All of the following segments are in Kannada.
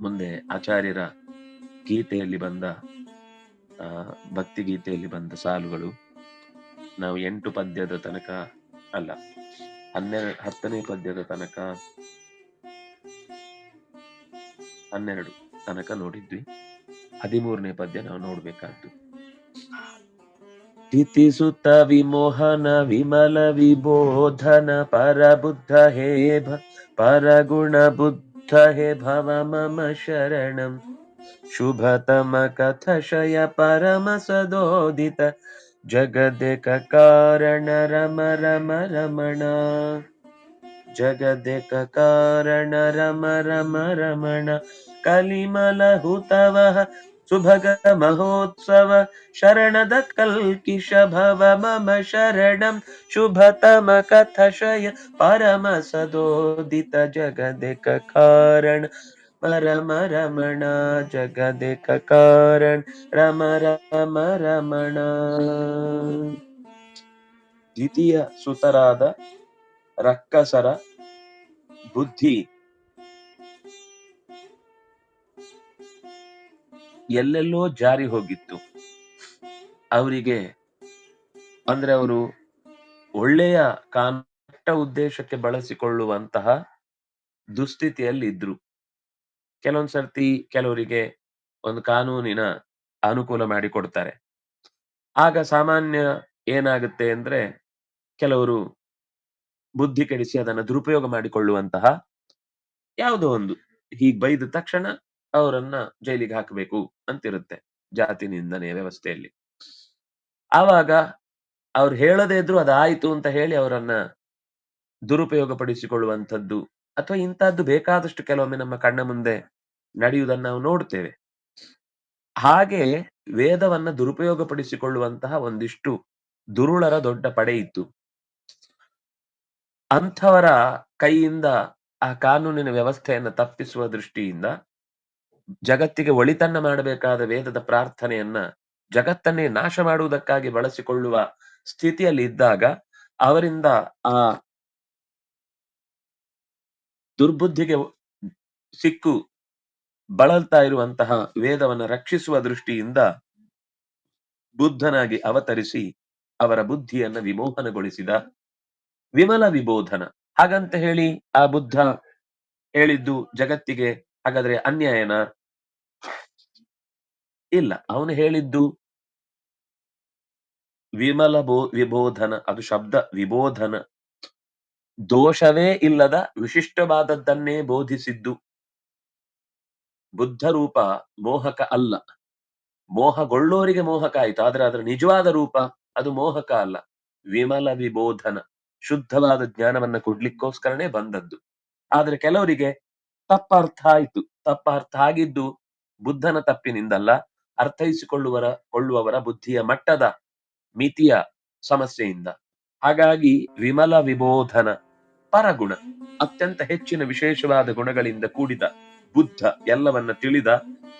ಮುಂದೆ ಆಚಾರ್ಯರ ಗೀತೆಯಲ್ಲಿ ಬಂದ ಭಕ್ತಿ ಗೀತೆಯಲ್ಲಿ ಬಂದ ಸಾಲುಗಳು ನಾವು ಎಂಟು ಪದ್ಯದ ತನಕ ಅಲ್ಲ, ಹನ್ನೆರಡು, ಹತ್ತನೇ ಪದ್ಯದ ತನಕ, ಹನ್ನೆರಡು ತನಕ ನೋಡಿದ್ವಿ. ಹದಿಮೂರನೇ ಪದ್ಯ ನಾವು ನೋಡ್ಬೇಕಾದ್ದು. ತಿಥಿಸುತ್ತ ವಿಮೋಹನ ವಿಮಲ ವಿಬೋಧನ, ಪರಬುದ್ಧ ಹೇ ಪರಗುಣ ಬುದ್ಧ ಹೇ ಭವ ಮಮ ಶರಣಂ ಶುಭತಮ ಕಥಶಯ ಪರಮ ಸದೋದಿತ ಜಗದೇಕ ಕಾರಣ ರಮ ರಮ ರಮಣ ಜಗದೇಕ ಕಾರಣ ರಮ ರಮ ರಮಣ ಕಲಿಮಲ ಹುತವಃ ಸುಭಗ ಮಹೋತ್ಸವ ಶರಣದ ಕಲ್ಕಿಶ ಭವ ಮಮ ಶರಣಂ ಶುಭತಮ ಕಥಶಯ ಪರಮ ಸದೋದಿತ ಜಗದೇಕ ಕಾರಣ ರಮ ರಮಣ ಜಗದೇಕ ಕಾರಣ ರಮ ರಮ ರಮಣ ದ್ವಿತೀಯ ಸುತರಾದ ರಕ್ಕಸರ ಬುದ್ಧಿ ಎಲ್ಲೆಲ್ಲೋ ಜಾರಿ ಹೋಗಿತ್ತು. ಅವರಿಗೆ ಅಂದ್ರೆ ಅವರು ಒಳ್ಳೆಯ ಕಾಂಟ ಉದ್ದೇಶಕ್ಕೆ ಬಳಸಿಕೊಳ್ಳುವಂತಹ ದುಸ್ಥಿತಿಯಲ್ಲಿ ಇದ್ರು ಕೆಲವೊಂದ್ ಸರ್ತಿ ಕೆಲವರಿಗೆ ಒಂದು ಕಾನೂನಿನ ಅನುಕೂಲ ಮಾಡಿಕೊಡ್ತಾರೆ. ಆಗ ಸಾಮಾನ್ಯ ಏನಾಗುತ್ತೆ ಅಂದ್ರೆ ಕೆಲವರು ಬುದ್ಧಿ ಕೆಡಿಸಿ ಅದನ್ನ ದುರುಪಯೋಗ ಮಾಡಿಕೊಳ್ಳುವಂತಹ ಯಾವುದೋ ಒಂದು ಹೀಗ್ ಬೈದ ತಕ್ಷಣ ಅವರನ್ನ ಜೈಲಿಗೆ ಹಾಕಬೇಕು ಅಂತಿರುತ್ತೆ ಜಾತಿ ನಿಂದನೆಯ ವ್ಯವಸ್ಥೆಯಲ್ಲಿ. ಆವಾಗ ಅವ್ರು ಹೇಳದೇ ಇದ್ರು ಅದಾಯ್ತು ಅಂತ ಹೇಳಿ ಅವರನ್ನ ದುರುಪಯೋಗ ಪಡಿಸಿಕೊಳ್ಳುವಂಥದ್ದು ಅಥವಾ ಇಂತಹದ್ದು ಬೇಕಾದಷ್ಟು ಕೆಲವೊಮ್ಮೆ ನಮ್ಮ ಕಣ್ಣ ಮುಂದೆ ನಡೆಯುವುದನ್ನು ನಾವು ನೋಡ್ತೇವೆ. ಹಾಗೆ ವೇದವನ್ನ ದುರುಪಯೋಗ ಪಡಿಸಿಕೊಳ್ಳುವಂತಹ ಒಂದಿಷ್ಟು ದುರುಳರ ದೊಡ್ಡ ಪಡೆ ಇತ್ತು. ಅಂಥವರ ಕೈಯಿಂದ ಆ ಕಾನೂನಿನ ವ್ಯವಸ್ಥೆಯನ್ನು ತಪ್ಪಿಸುವ ದೃಷ್ಟಿಯಿಂದ ಜಗತ್ತಿಗೆ ಒಳಿತನ್ನ ಮಾಡಬೇಕಾದ ವೇದದ ಪ್ರಾರ್ಥನೆಯನ್ನ ಜಗತ್ತನ್ನೇ ನಾಶ ಮಾಡುವುದಕ್ಕಾಗಿ ಬಳಸಿಕೊಳ್ಳುವ ಸ್ಥಿತಿಯಲ್ಲಿ ಇದ್ದಾಗ ಅವರಿಂದ ಆ ದುರ್ಬುದ್ಧಿಗೆ ಸಿಕ್ಕು ಬಳಲ್ತಾ ಇರುವಂತಹ ವೇದವನ್ನ ರಕ್ಷಿಸುವ ದೃಷ್ಟಿಯಿಂದ ಬುದ್ಧನಾಗಿ ಅವತರಿಸಿ ಅವರ ಬುದ್ಧಿಯನ್ನ ವಿಮೋಹನಗೊಳಿಸಿದ ವಿಮಲ ವಿಬೋಧನ. ಹಾಗಂತ ಹೇಳಿ ಆ ಬುದ್ಧ ಹೇಳಿದ್ದು ಜಗತ್ತಿಗೆ ಹಾಗಾದ್ರೆ ಅನ್ಯಾಯನ? ಇಲ್ಲ, ಅವನು ಹೇಳಿದ್ದು ವಿಮಲ ಬೋ, ವಿಬೋಧನ, ಅದು ಶಬ್ದ, ವಿಬೋಧನ. ದೋಷವೇ ಇಲ್ಲದ ವಿಶಿಷ್ಟವಾದದ್ದನ್ನೇ ಬೋಧಿಸಿದ್ದು. ಬುದ್ಧ ರೂಪ ಮೋಹಕ ಅಲ್ಲ. ಮೋಹಗೊಳ್ಳೋರಿಗೆ ಮೋಹಕ ಆಯ್ತು, ಆದ್ರೆ ಅದರ ನಿಜವಾದ ರೂಪ ಅದು ಮೋಹಕ ಅಲ್ಲ. ವಿಮಲ ವಿಬೋಧನ, ಶುದ್ಧವಾದ ಜ್ಞಾನವನ್ನ ಕೊಡ್ಲಿಕ್ಕೋಸ್ಕರನೇ ಬಂದದ್ದು. ಆದ್ರೆ ಕೆಲವರಿಗೆ ತಪ್ಪ ಆಯಿತು. ಆಯ್ತು ತಪ್ಪ ಅರ್ಥ ಆಗಿದ್ದು ಬುದ್ಧನ ತಪ್ಪಿನಿಂದಲ್ಲ ಅರ್ಥೈಸಿಕೊಳ್ಳುವರ, ಕೊಳ್ಳುವವರ ಬುದ್ಧಿಯ ಮಟ್ಟದ ಮಿತಿಯ ಸಮಸ್ಯೆಯಿಂದ. ಹಾಗಾಗಿ ವಿಮಲ ವಿಬೋಧನ ಪರಗುಣ, ಅತ್ಯಂತ ಹೆಚ್ಚಿನ ವಿಶೇಷವಾದ ಗುಣಗಳಿಂದ ಕೂಡಿದ ಬುದ್ಧ ಎಲ್ಲವನ್ನ ತಿಳಿದ,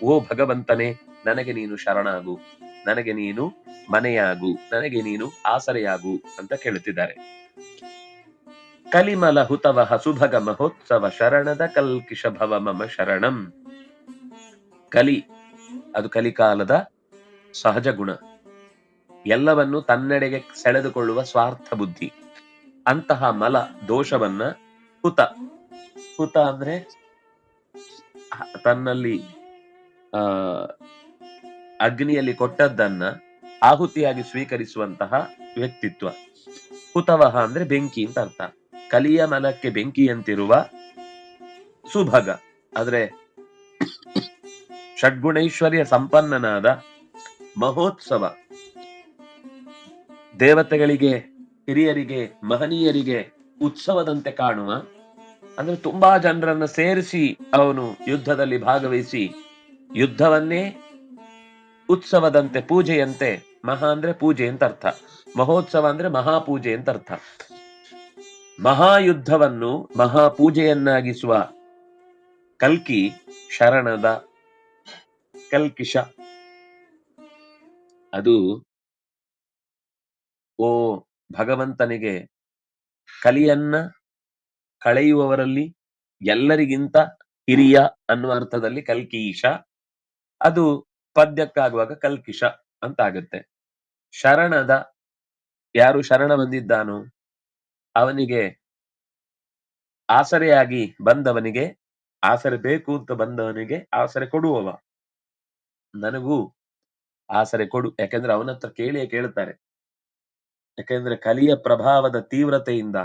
ಓ ಭಗವಂತನೇ, ನನಗೆ ನೀನು ಶರಣಾಗು, ನನಗೆ ನೀನು ಮನೆಯಾಗು, ನನಗೆ ನೀನು ಆಸರೆಯಾಗು ಅಂತ ಕೇಳುತ್ತಿದ್ದಾರೆ. ಕಲಿಮಲ ಹುತವ ಹಸುಭಗ ಮಹೋತ್ಸವ ಶರಣದ ಕಲ್ಕಿಶ ಭವ ಮಮ ಶರಣಂ. ಕಲಿ, ಅದು ಕಲಿಕಾಲದ ಸಹಜ ಗುಣ. ಎಲ್ಲವನ್ನು ತನ್ನೆಡೆಗೆ ಸೆಳೆದುಕೊಳ್ಳುವ ಸ್ವಾರ್ಥ ಬುದ್ಧಿ. ಅಂತಹ ಮಲ ದೋಷವನ್ನ ಹುತ ಹುತ ಅಂದ್ರೆ ತನ್ನಲ್ಲಿ, ಆ, ಅಗ್ನಿಯಲ್ಲಿ ಕೊಟ್ಟದ್ದನ್ನ ಆಹುತಿಯಾಗಿ ಸ್ವೀಕರಿಸುವಂತಹ ವ್ಯಕ್ತಿತ್ವ. ಹುತವಹ ಅಂದ್ರೆ ಬೆಂಕಿ ಅಂತ ಅರ್ಥ. ಕಲಿಯ ಮಲಕ್ಕೆ ಬೆಂಕಿಯಂತಿರುವ ಸುಭಗ. ಆದ್ರೆ ಷಡ್ಗುಣೈಶ್ವರ್ಯ ಸಂಪನ್ನನಾದ ಮಹೋತ್ಸವ. ದೇವತೆಗಳಿಗೆ, ಹಿರಿಯರಿಗೆ, ಮಹನೀಯರಿಗೆ ಉತ್ಸವದಂತೆ ಕಾಣುವ, ಅಂದ್ರೆ ತುಂಬಾ ಜನರನ್ನ ಸೇರಿಸಿ ಅವನು ಯುದ್ಧದಲ್ಲಿ ಭಾಗವಹಿಸಿ ಯುದ್ಧವನ್ನೇ ಉತ್ಸವದಂತೆ, ಪೂಜೆಯಂತೆ, ಮಹಾ ಅಂದ್ರೆ ಪೂಜೆ ಅಂತ ಅರ್ಥ. ಮಹೋತ್ಸವ ಅಂದ್ರೆ ಮಹಾಪೂಜೆ ಅಂತ ಅರ್ಥ. ಮಹಾಯುದ್ಧವನ್ನು ಮಹಾಪೂಜೆಯನ್ನಾಗಿಸುವ ಕಲ್ಕಿ ಶರಣದ ಕಲ್ಕಿಶ. ಅದು ಓ ಭಗವಂತನಿಗೆ ಕಲಿಯನ್ನ ಕಳೆಯುವವರಲ್ಲಿ ಎಲ್ಲರಿಗಿಂತ ಹಿರಿಯ ಅನ್ನುವ ಅರ್ಥದಲ್ಲಿ ಕಲ್ಕೀಶ. ಅದು ಪದ್ಯಕ್ಕಾಗುವಾಗ ಕಲ್ಕಿಶ ಅಂತ ಆಗುತ್ತೆ ಶರಣದ ಯಾರು ಶರಣ ಬಂದಿದ್ದಾನೋ ಅವನಿಗೆ ಆಸರೆಯಾಗಿ ಬಂದವನಿಗೆ ಆಸರೆ ಬೇಕು ಅಂತ ಬಂದವನಿಗೆ ಆಸರೆ ಕೊಡುವವ. ನನಗೂ ಆಸರೆ ಕೊಡು. ಯಾಕೆಂದ್ರೆ ಅವನ ಹತ್ರ ಕೇಳಿಯೇ ಕೇಳ್ತಾರೆ. ಯಾಕೆಂದ್ರೆ ಕಲಿಯ ಪ್ರಭಾವದ ತೀವ್ರತೆಯಿಂದ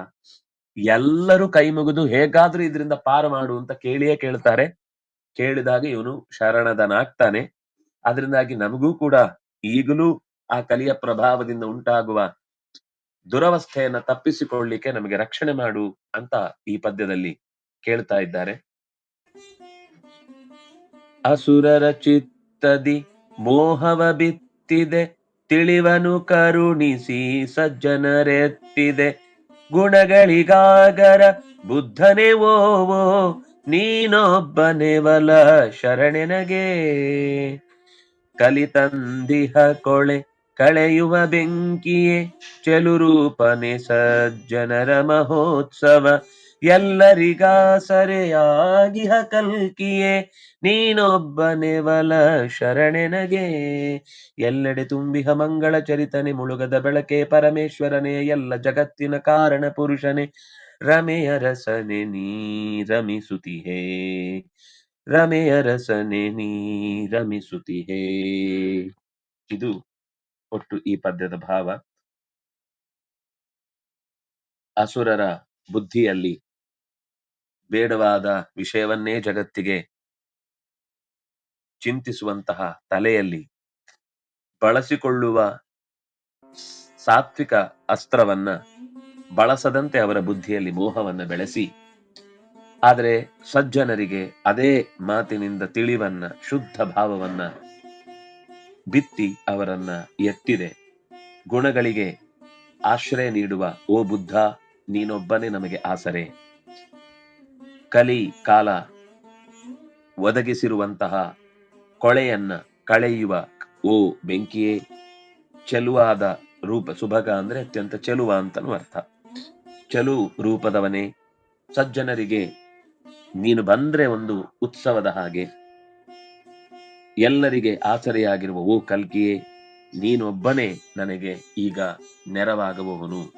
ಎಲ್ಲರೂ ಕೈ ಮುಗಿದು ಹೇಗಾದ್ರೂ ಇದರಿಂದ ಪಾರು ಮಾಡು ಅಂತ ಕೇಳಿಯೇ ಕೇಳ್ತಾರೆ. ಕೇಳಿದಾಗ ಇವನು ಶರಣದನಾಗ್ತಾನೆ ಅದರಿಂದಾಗಿ ನಮಗೂ ಕೂಡ ಈಗಲೂ ಆ ಕಲಿಯ ಪ್ರಭಾವದಿಂದ ಉಂಟಾಗುವ ದುರವಸ್ಥೆಯನ್ನ ತಪ್ಪಿಸಿಕೊಳ್ಳಿಕ್ಕೆ ನಮಗೆ ರಕ್ಷಣೆ ಮಾಡು ಅಂತ ಈ ಪದ್ಯದಲ್ಲಿ ಕೇಳ್ತಾ ಇದ್ದಾರೆ. ಅಸುರರ ಚಿತ್ತದಿ ಮೋಹವ ಬಿತ್ತಿದೆ, ತಿಳಿವನು ಕರುಣಿಸಿ ಸಜ್ಜನರೆತ್ತಿದೆ. ಗುಣಗಳಿಗಾಗರ ಬುದ್ಧನೇ ಓವೋ ನೀನೊಬ್ಬನೆವಲ ಶರಣೆನಗೆ. ಕಲಿತಂದಿಹ ಕೊಳೆ ಕಳೆಯುವ ಬೆಂಕಿಯೇ ಚೆಲುರೂಪನೆ ಸಜ್ಜನರ ಮಹೋತ್ಸವ. ಎಲ್ಲರಿಗಾಸರೆಯಾಗಿಹ ಕಲ್ಕಿಯೇ ನೀನೊಬ್ಬನೆವಲ ಶರಣೆನಗೆ. ಎಲ್ಲೆಡೆ ತುಂಬಿಹ ಮಂಗಳ ಚರಿತನೆ, ಮುಳುಗದ ಬೆಳಕೆ ಪರಮೇಶ್ವರನೇ, ಎಲ್ಲ ಜಗತ್ತಿನ ಕಾರಣ ಪುರುಷನೇ. ರಮೆಯ ರಸನೆ ನೀ ರಮಿಸುತಿಹೇ, ರಮೆಯ ರಸನೆ ನೀ ರಮಿಸುತಿಹೇ. ಇದು ಒಟ್ಟು ಈ ಪದ್ಯದ ಭಾವ ಅಸುರರ ಬುದ್ಧಿಯಲ್ಲಿ ಬೇಡವಾದ ವಿಷಯವನ್ನೇ ಜಗತ್ತಿಗೆ ಚಿಂತಿಸುವಂತಹ ತಲೆಯಲ್ಲಿ ಬಳಸಿಕೊಳ್ಳುವ ಸಾತ್ವಿಕ ಅಸ್ತ್ರವನ್ನ ಬಳಸದಂತೆ ಅವರ ಬುದ್ಧಿಯಲ್ಲಿ ಮೋಹವನ್ನ ಬೆಳೆಸಿ, ಆದರೆ ಸಜ್ಜನರಿಗೆ ಅದೇ ಮಾತಿನಿಂದ ತಿಳಿವನ್ನ, ಶುದ್ಧ ಭಾವವನ್ನ ಬಿತ್ತಿ ಅವರನ್ನ ಎತ್ತಿದೆ. ಗುಣಗಳಿಗೆ ಆಶ್ರಯ ನೀಡುವ ಓ ಬುದ್ಧ, ನೀನೊಬ್ಬನೇ ನಮಗೆ ಆಸರೆ. ಕಲಿ, ಕಾಲ ಒದಗಿಸಿರುವಂತಹ ಕೊಳೆಯನ್ನ ಕಳೆಯುವ ಓ ಬೆಂಕಿಯೇ ಚೆಲುವಾದ ರೂಪ, ಸುಭಗ ಅಂದ್ರೆ ಅತ್ಯಂತ ಚೆಲುವ ಅಂತನೂ ಅರ್ಥ. ಚಲು ರೂಪದವನೇ, ಸಜ್ಜನರಿಗೆ ನೀನು ಬಂದ್ರೆ ಒಂದು ಉತ್ಸವದ ಹಾಗೆ. ಎಲ್ಲರಿಗೆ ಆಸರೆಯಾಗಿರುವ ಓ ಕಲ್ಕಿಯೇ, ನೀನೊಬ್ಬನೇ ನನಗೆ ಈಗ ನೆರವಾಗುವವನು.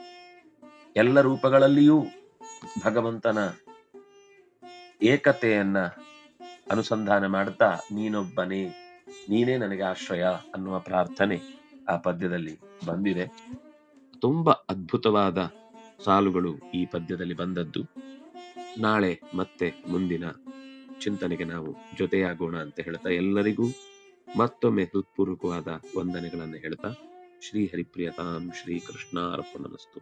ಎಲ್ಲ ರೂಪಗಳಲ್ಲಿಯೂ ಭಗವಂತನ ಏಕತೆಯನ್ನ ಅನುಸಂಧಾನ ಮಾಡ್ತಾ ನೀನೊಬ್ಬನೇ, ನೀನೇ ನನಗೆ ಆಶ್ರಯ ಅನ್ನುವ ಪ್ರಾರ್ಥನೆ ಆ ಪದ್ಯದಲ್ಲಿ ಬಂದಿದೆ. ತುಂಬಾ ಅದ್ಭುತವಾದ ಸಾಲುಗಳು ಈ ಪದ್ಯದಲ್ಲಿ ಬಂದದ್ದು. ನಾಳೆ ಮತ್ತೆ ಮುಂದಿನ ಚಿಂತನೆಗೆ ನಾವು ಜೊತೆಯಾಗೋಣ ಅಂತ ಹೇಳ್ತಾ ಎಲ್ಲರಿಗೂ ಮತ್ತೊಮ್ಮೆ ಹೃತ್ಪೂರ್ವಕವಾದ ವಂದನೆಗಳನ್ನು ಹೇಳ್ತಾ ಶ್ರೀ ಹರಿಪ್ರಿಯತಾಂ ಶ್ರೀ ಕೃಷ್ಣ ಅರ್ಪಣಮಸ್ತು